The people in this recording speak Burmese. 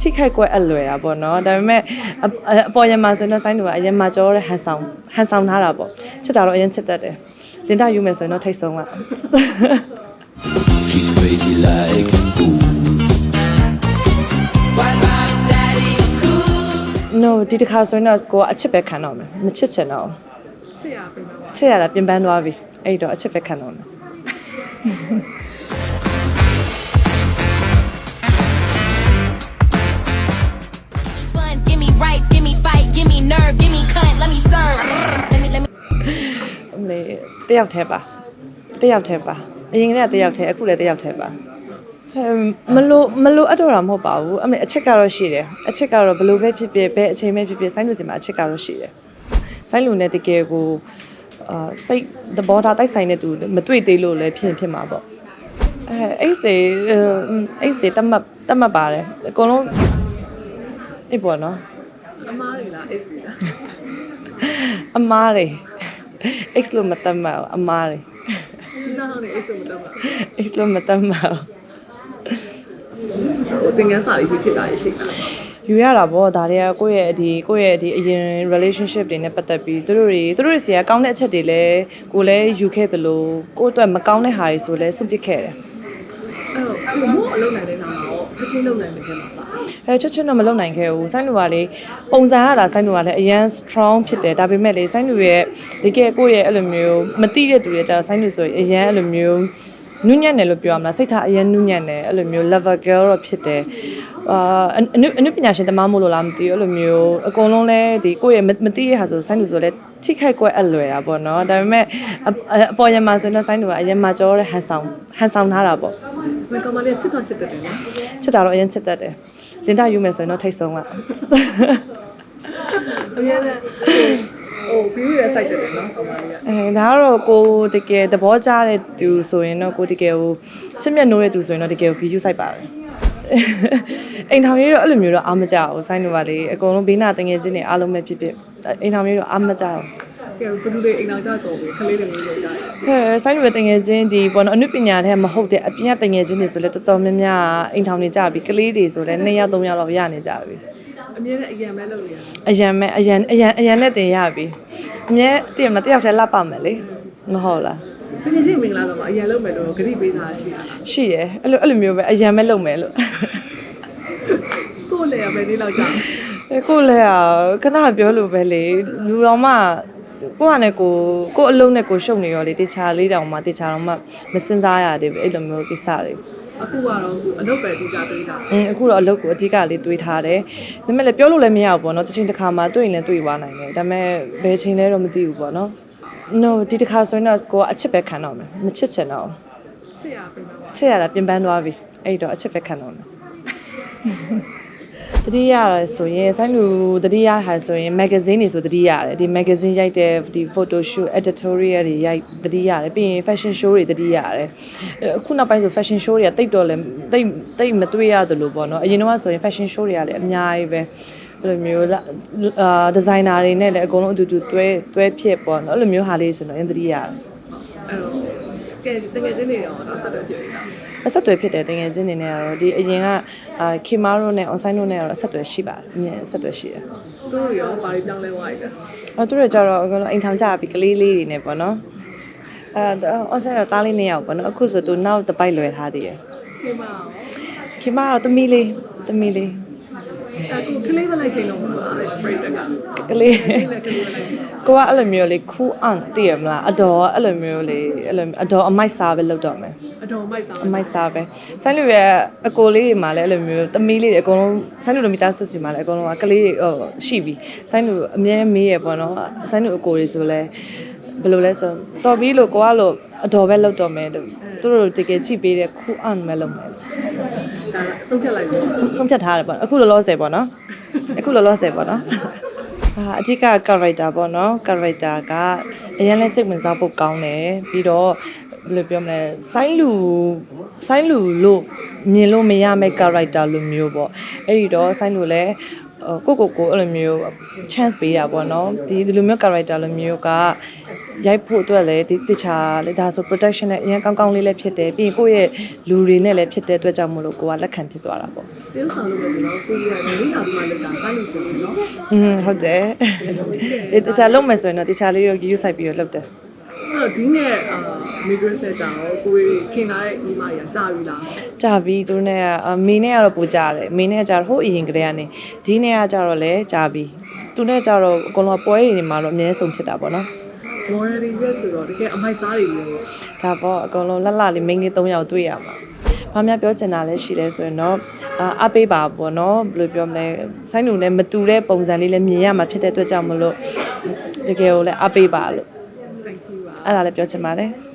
ထိခိုက်ကွက်အလွယ်တာပေါ့နော်ဒါပေမဲ့အအပေါ်ရမှာဆိုရင်တော့ဆိုင်းလူကအရင်မှာကြောတဲ့ဟန်ဆောင်ဟန်ဆောင်ထားတာပေါ့ချစ်တာတော့အရင်ချစ်တတ်တယ်လင်တာယူမယ်ဆိုရင်တော့ထိတ်ဆုံးက She's crazy like a fool. no ဒီတစ်ခါဆိုရင်တော့ကိုကအချစ်ပဲခံတော့မယ်မချစ်ချင်တော့ဘူးချစ်ရပြင်ပါပါချစ်ရတာပြင်ပန်းသွားပြီအဲ့တော့အချစ်ပဲခံတော့မယ် တယောက်တည်းပါတယောက်တည်းပါအရင်ကတည်းကတယောက်တည်းအခုလည်းတယောက်တည်းပါဟမ်မလို့မလို့အတော့တာမဟုတ်ပါဘူးအမေအချစ်ကတော့ရှိတယ်အချစ်ကတော့ဘလို့ပဲဖြစ်ဖြစ်ဘဲအချိန်ပဲဖြစ်ဖြစ်ဆိုင်းလူစီမှာအချစ်ကတော့ရှိတယ်ဆိုင်းလူနဲ့တကယ်ကိုအာစိတ်သဘောထားတိုက်ဆိုင်တဲ့သူမတွေ့သေးလို့လည်းဖြစ်ဖြစ်မှာပေါ့အဲအဲ့စေအဲ့စေတတ်မှတ်တတ်မှတ်ပါတယ်အကုန်လုံးအေးပေါ့နော်အမားတွေလား X လားအမားတွေ X လို့မတတ်မှတ်ဘူးအမားတွေဒီစားဟောင်းနေ X လို့မတော့ပါ X လို့မတတ်မှတ်ဘူးဟိုသင်ငန်းစာလေးဖြစ်တာရှိတာယူရတာပေါ့ဒါတွေကကိုယ့်ရဲ့ဒီကိုယ့်ရဲ့ဒီအရင် relationship တွေနဲ့ပတ်သက်ပြီးသူတို့တွေသူတို့တွေစီကကောင်းတဲ့အချက်တွေလည်းကိုလည်းယူခဲ့သလိုကိုယ့်အတွက်မကောင်းတဲ့ဟာတွေဆိုလည်းစွန့်ပစ်ခဲ့တယ်အဲ့တော့ဒီမို့အလုံးနိုင်တဲ့ခါမှာတော့ချက်ချင်းလုံးနိုင်တဲ့ခါမှာပါ အဲချက်ချင်းတော့မလုပ်နိုင်ခဲ့ဘူးဆိုင်းလူကလေပုံစံရတာဆိုင်းလူကလည်းအရန် strong ဖြစ်တယ်ဒါပေမဲ့လေဆိုင်းလူရဲ့ဒီကဲကိုယ့်ရဲ့အဲ့လိုမျိုးမတိတဲ့သူတွေကြာဆိုင်းလူဆိုရင်အရန်အဲ့လိုမျိုးနုညံ့တယ်လို့ပြောရမလားစိတ်ထားအရန်နုညံ့တယ်အဲ့လိုမျိုး lover girl တော့ဖြစ်တယ်အာအနုအနုပညာရှင်တမမို့လို့လားမသိဘူးအဲ့လိုမျိုးအကုန်လုံးလဲဒီကိုယ့်ရဲ့မတိတဲ့ဟာဆိုဆိုင်းလူဆိုလဲထိခိုက်ကွက်အလွယ်တာပေါ့နော်ဒါပေမဲ့အအပေါ်ရမှာဆိုရင်တော့ဆိုင်းလူကအရင်မှာကြောတဲ့ဟန်ဆောင်ဟန်ဆောင်ထားတာပေါ့မင်းကမလေးချစ်တော့ချစ်တယ်နော်ချစ်တာတော့အရင်ချစ်တတ်တယ် လင်တာယူမယ်ဆိုရင်တော့ထိတ်ဆုံးကအများနဲ့ဟိုပြီးရစိုက်တယ်နော်ကမလေးကအဲဒါကတော့ကိုတကယ်သဘောကျတဲ့သူဆိုရင်တော့ကိုတကယ်ကိုချစ်မြတ်နိုးတဲ့သူဆိုရင်တော့တကယ်ကိုဂီယူဆိုင်ပါတယ်အိမ်ထောင်ရေးတော့အဲ့လိုမျိုးတော့အားမကြဘူးဆိုင်းတို့ပါလေအကုန်လုံးဘေးနာတငယ်ချင်းတွေအားလုံးပဲဖြစ်ဖြစ်အိမ်ထောင်ရေးတော့အားမကြဘူး ကဲဘယ်လိုလဲအိမ်အောင်ကြတော့ခလေးတွေမျိုးလုပ်ကြတယ်ဟဲ့ဆိုင်းတို့ရဲ့တငယ်ချင်းဒီပေါ့နော်အနုပညာထဲမဟုတ်တဲ့အပြင်ကတငယ်ချင်းတွေဆိုလဲတော်တော်များများအိမ်ထောင်နေကြပြီကလေးတွေဆိုလဲ2ယောက်3ယောက်လောက်ရနေကြပြီအများနဲ့အရင်ပဲလုပ်နေရတယ်အရန်မဲ့အရန်အရန်အရန်နဲ့တင်ရပြီအမြဲတည်မလားတယောက်တည်းလှပမယ်လေမဟုတ်လား။ဒီနေ့ချင်းမင်္ဂလာတော့အရင်လုံးမယ်လို့ဂရိပေးတာရှိတာရှိတယ်အဲ့လိုအဲ့လိုမျိုးပဲအရန်မဲ့လုပ်မယ်လို့။ကိုယ်လည်းပဲဒီလောက်ကြာအဲကိုလည်းอ่ะခဏပြောလို့ပဲလေလူတော်မှ ကိုကနဲ့ကိုကိုအလုံးနဲ့ကိုရှုပ်နေရောလေတေချာလေးတောင်မှတေချာတော့မှမစင်စားရတယ်ပဲအဲ့လိုမျိုးကိစ္စတွေ။အခုကတော့အလုပ်ပဲဒီကြပေးတာอืมအခုတော့အလုပ်ကိုအဓိကလေးတွေးထားတယ်ဒါပေမဲ့လည်းပြောလို့လည်းမရဘူးပေါ့နော်တစ်ချိန်တစ်ခါမှတွေ့ရင်လည်းတွေ့သွားနိုင်တယ်ဒါပေမဲ့ဘယ်ချိန်လဲတော့မသိဘူးပေါ့နော် no ဒီတစ်ခါဆိုရင်တော့ကိုကအချစ်ပဲခံတော့မယ်မချစ်ချင်တော့ဘူး။ချစ်ရပြင်ပါပါချစ်ရတာပြင်ပန်းသွားပြီအဲ့တော့အချစ်ပဲခံတော့မယ် တတိယရဆိုရင်ဆိုင်းလူတတိယဟာဆိုရင် magazine တွေဆိုတတိယရတယ်ဒီ magazine ရိုက်တဲ့ဒီ photo shoot editorial တွေရိုက်တတိယရတယ်ပြီးရင် fashion show တွေတတိယရတယ်အခုနောက်ပိုင်းဆို fashion show တွေကတိတ်တော့လဲတိတ်တိတ်မတွေ့ရသလိုပေါ့နော်အရင်တော့ဆိုရင် fashion show တွေကလည်းအများကြီးပဲအဲ့လိုမျိုးအာဒီဇိုင်နာတွေနဲ့လည်းအကုန်လုံးအတူတူတွဲတွဲဖြစ်ပေါ့နော်အဲ့လိုမျိုးဟာလေးဆိုတော့အရင်တတိယရတယ်။အဲ့တော့ကဲတကယ်ချင်းနေတော့တော့ဆက်တော့ဖြစ်နေတာ အဆက်အသွယ်ဖြစ်တယ်တကယ်ချင်းနေနဲ့ကတော့ဒီအရင်ကအာခေမာတို့နဲ့ on site တို့နဲ့ကတော့အဆက်အသွယ်ရှိပါတယ်အမြင်အဆက်အသွယ်ရှိတယ်။သူတို့ရောဘာတွေပြောင်းလဲသွားပြီလဲအော်သူတို့ကြတော့အကုန်လုံးအိမ်ထောင်ကြပြီကလေးလေးတွေနဲ့ပေါ့နော်အဲ on site တော့တားလေးနှစ်ယောက်ပေါ့နော်အခုဆိုသူနောက်တစ်ပိုက်လွယ်ထားသေးတယ်။ဒီမှာခေမာကတော့သမီးလေးသမီးလေး အခုကလေးမလိုက်ခင်တော့မှာလေပြိတ္တက။ကလေးကလေးလည်းကလေးမလိုက်ခင်ကိုကအဲ့လိုမျိုးလေးခူးအောင်တည်ရမလားအတော်အဲ့လိုမျိုးလေးအဲ့လိုအတော်အမိုက်စားပဲလုပ်တော့မယ်အတော်မိုက်သားအမိုက်စားပဲဆိုင်းလူရဲ့အကိုလေးတွေမှာလည်းအဲ့လိုမျိုးသမီးလေးတွေအကုန်လုံးဆိုင်းလူတို့မိသားစုစီမှာလည်းအကုန်လုံးကကလေးတွေဟိုရှိပြီဆိုင်းလူအမြဲမေးရပေါ့နော်ဆိုင်းလူအကိုတွေဆိုလဲဘယ်လိုလဲဆိုတော်ပြီးလို့ကိုကလို့အတော်ပဲလုပ်တော့မယ်သူတို့တကယ်ကြည့်ပေးတဲ့ခူအောင်ပဲလုပ်မယ်။ ဒါဆုံးဖြတ်လိုက်ပြီဆုံးဖြတ်ထားတယ်ပေါ့အခုလောလောဆယ်ပေါ့နော်အခုလောလောဆယ်ပေါ့နော်အာအဓိက character ပေါ့နော် character ကအရင်လဲစိတ်ဝင်စားဖို့ကောင်းတယ်ပြီးတော့ဘယ်လိုပြောမလဲဆိုင်းလူဆိုင်းလူလို့မြင်လို့မရမယ့် character လိုမျိုးပေါ့အဲ့ဒီတော့ဆိုင်းလူလည်းဟ ကိုကိုကိုအဲ့လိုမျိုး chance ပေးတာပေါ့နော်ဒီဒီလိုမျိုး character လိုမျိုးကရိုက်ဖို့အတွက်လည်းဒီတခြားလေဒါဆို protection နဲ့အရင်ကောင်းကောင်းလေးလည်းဖြစ်တယ်ပြီးရင်ကိုယ့်ရဲ့လူတွေနဲ့လည်းဖြစ်တဲ့အတွက်ကြောင့်မလို့ကိုကလက်ခံဖြစ်သွားတာပေါ့တရုတ်ဆောင်လို့ပဲဆိုတော့ကိုကြီးကလေးနာပြီးမှလောက်တာစိုက်လို့ဆိုပြီးနော်อืมဟုတ်တယ်ဒီတခြားလုံးမယ်ဆိုရင်တော့တခြားလေးရောယူဆိုင်ပြီးတော့လုပ်တယ်အဲ့တော့ဒီနဲ့အာ မီဂရစ်နဲ့တောင်ကိုကြီးခင်လာတဲ့ညီမကြီးကကြာပြီလားကြာပြီသူတို့နဲ့ကအမေနဲ့ကတော့ပူကြတယ်အမေနဲ့ကကြတော့ဟိုအရင်ကတည်းကနေဒီနဲ့ကကြတော့လည်းကြာပြီသူနဲ့ကြတော့အကုန်လုံးကပွဲတွေမှာတော့အများဆုံးဖြစ်တာပေါ့နော်မော်ရယ်ရက်ဆိုတော့တကယ်အမိုက်စားတွေလို့ဒါပေါ့အကုန်လုံးလှလှလေးမိန်းလေး၃ယောက်တွေ့ရမှာ။ဘာများပြောချင်တာလဲရှိလဲဆိုရင်တော့အာအပေးပါပေါ့နော်ဘယ်လိုပြောမလဲဆိုင်းလူနဲ့မတူတဲ့ပုံစံလေးလည်းမြင်ရမှာဖြစ်တဲ့အတွက်ကြောင့်မလို့တကယ်ကိုလည်းအပေးပါလို့အဲ့ဒါလည်းပြောချင်ပါတယ်။